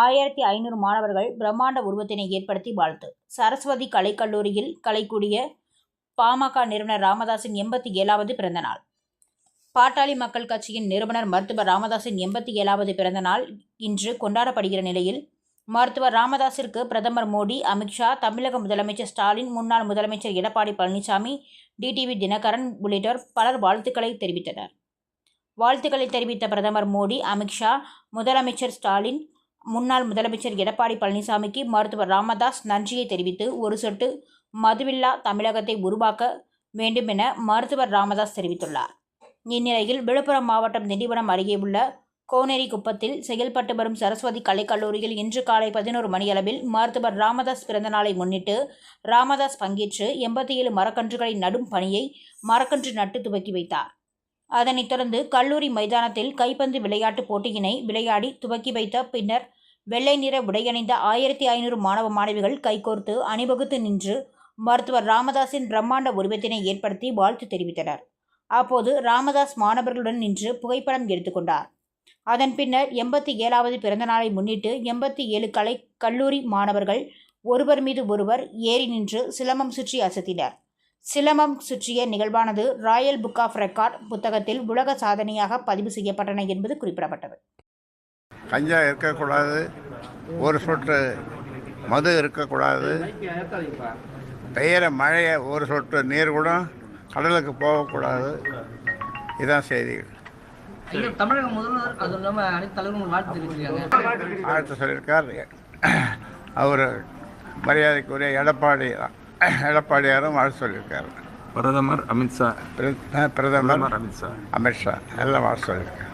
ஆயிரத்தி ஐநூறு மாணவர்கள் பிரம்மாண்ட உருவத்தினை ஏற்படுத்தி வாழ்த்து. சரஸ்வதி கலைக்கல்லூரியில் கலைக்கூடிய பாமக நிறுவனர் ராமதாஸின் எண்பத்தி ஏழாவது பிறந்தநாள். பாட்டாளி மக்கள் கட்சியின் நிறுவனர் மருத்துவர் ராமதாசின் எண்பத்தி ஏழாவது பிறந்தநாள் இன்று கொண்டாடப்படுகிற நிலையில் மருத்துவர் ராமதாஸிற்கு பிரதமர் மோடி அமித்ஷா தமிழக முதலமைச்சர் ஸ்டாலின் முன்னாள் முதலமைச்சர் எடப்பாடி பழனிசாமி டிடிவி தினகரன் உள்ளிட்டோர் பலர் வாழ்த்துக்களை தெரிவித்தனர். வாழ்த்துக்களை தெரிவித்த பிரதமர் மோடி அமித்ஷா முதலமைச்சர் ஸ்டாலின் முன்னாள் முதலமைச்சர் எடப்பாடி பழனிசாமிக்கு மருத்துவர் ராமதாஸ் நன்றியை தெரிவித்து ஒரு சொட்டு மதுவில்லா தமிழகத்தை உருவாக்க வேண்டும் என மருத்துவர் ராமதாஸ் தெரிவித்துள்ளார். இந்நிலையில் விழுப்புரம் மாவட்டம் திண்டிவனம் அருகே உள்ள கோனேரி குப்பத்தில் செயல்பட்டு வரும் சரஸ்வதி கலைக்கல்லூரியில் இன்று காலை பதினோரு மணியளவில் மருத்துவர் ராமதாஸ் பிறந்தநாளை முன்னிட்டு ராமதாஸ் பங்கேற்று எண்பத்தி ஏழு மரக்கன்றுகளை நடும் பணியை மரக்கன்று நட்டு துவக்கி வைத்தார். அதனைத் தொடர்ந்து கல்லூரி மைதானத்தில் கைப்பந்து விளையாட்டுப் போட்டியினை விளையாடி துவக்கி வைத்த பின்னர் வெள்ளை நிற உடையணிந்த ஆயிரத்தி ஐநூறு மாணவ மாணவிகள் கைகோர்த்து அணிவகுத்து நின்று மருத்துவர் ராமதாஸின் பிரம்மாண்ட உருவத்தினை ஏற்படுத்தி வாழ்த்து தெரிவித்தனர். அப்போது ராமதாஸ் மாணவர்களுடன் நின்று புகைப்படம் எடுத்துக்கொண்டார் அதன் பின்னர் எண்பத்தி ஏழாவது பிறந்தநாளை முன்னிட்டு எண்பத்தி ஏழு கலை கல்லூரி மாணவர்கள் ஒருவர் மீது ஒருவர் ஏறி நின்று சிலம்பம் சுற்றி அசத்தினர். சிலம்பம் சுற்றிய நிகழ்வானது ராயல் புக் ஆஃப் ரெக்கார்ட் புத்தகத்தில் உலக சாதனையாக பதிவு செய்யப்பட்டன என்பது குறிப்பிடப்பட்டது கஞ்சா இருக்கக்கூடாது ஒரு சொட்டு மது இருக்கக்கூடாது பெய்கிற மழையை ஒரு சொட்டு நீர் கூட கடலுக்கு போகக்கூடாது. இதான் செய்திகள். தமிழக முதல்வர் இல்லாமல் அனைத்து வாழ்த்து தெரிவிச்சிருக்காங்க. சொல்லியிருக்கார். அவர் மரியாதைக்குரிய எடப்பாடி எடப்பாடியாரும் வாழ்த்து சொல்லியிருக்கார் பிரதமர் அமித்ஷா பிர- பிரதமர் பிரதமர் அமித்ஷா அமித்ஷா எல்லாம் வாழ்த்து சொல்லியிருக்கார்